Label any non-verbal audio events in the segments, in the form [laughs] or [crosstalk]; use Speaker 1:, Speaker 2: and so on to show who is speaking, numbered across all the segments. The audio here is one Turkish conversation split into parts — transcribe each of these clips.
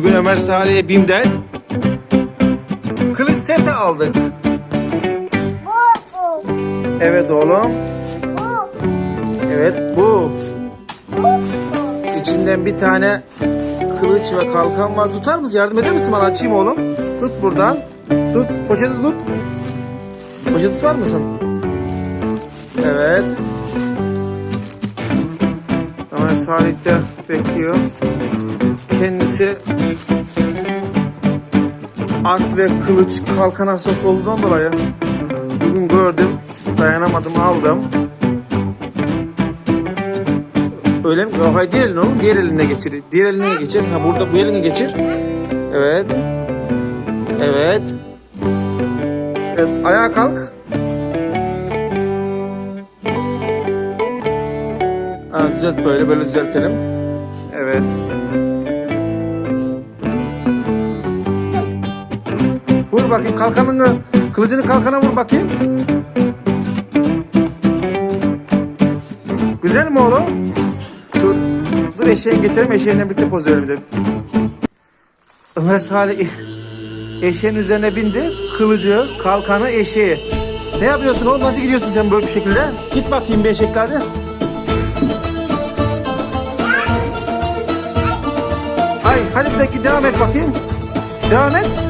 Speaker 1: Bugün Ömer Salih'e BİM'den kılıç seti aldık.
Speaker 2: Bu bu.
Speaker 1: Evet oğlum.
Speaker 2: Bu.
Speaker 1: Evet bu.
Speaker 2: Bu.
Speaker 1: İçinden bir tane kılıç ve kalkan var. Tutar mısın? Yardım eder misin bana? Açayım oğlum. Tut buradan. Tut. Poşeti tut. Poşeti tutar mısın? Evet. Ömer Salih de bekliyor. Kendisi at ve kılıç kalkan hastası olduğundan dolayı bugün gördüm. Dayanamadım aldım. Öyle mi? Yok hayır diğer eline oğlum. Diğer eline geçir. Diğer eline geçir. Ha burada bu eline geçir. Evet. Evet. Evet ayağa kalk. Ha, düzelt böyle böyle düzeltelim. Evet. Vur bakayım kalkanını, kılıcını kalkana vur bakayım. Güzel mi oğlum? Dur, dur eşeğini getireyim eşeğinle birlikte poz verelim de. Ömer Salih eşeğin üzerine bindi. Kılıcı, kalkanı, eşeği. Ne yapıyorsun oğlum? Nasıl gidiyorsun sen böyle bir şekilde? Git bakayım bir eşekle hadi. Ay hadi bir dakika devam et bakayım. Devam et.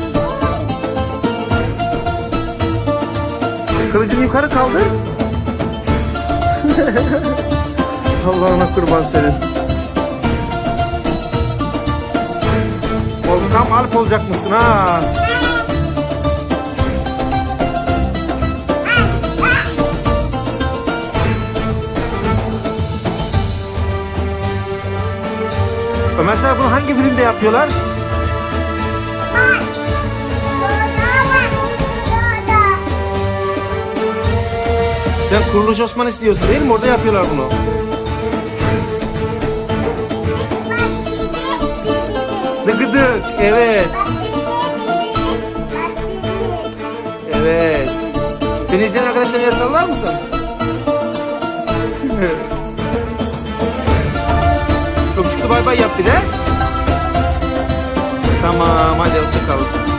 Speaker 1: Kılıcını yukarı kaldır. [laughs] Allah'ına kurban senin. Oğlum alp olacak mısın ha? Ömer sen bunu hangi filmde yapıyorlar? Sen Kuruluş Osman istiyorsun değil mi? Orada yapıyorlar bunu. Dıgıdık. Evet. Evet. Seni izleyen arkadaşlarına el sallar mısın? Öpücüklü [laughs] bay bay yap bir de. Tamam hadi hoşçakalın.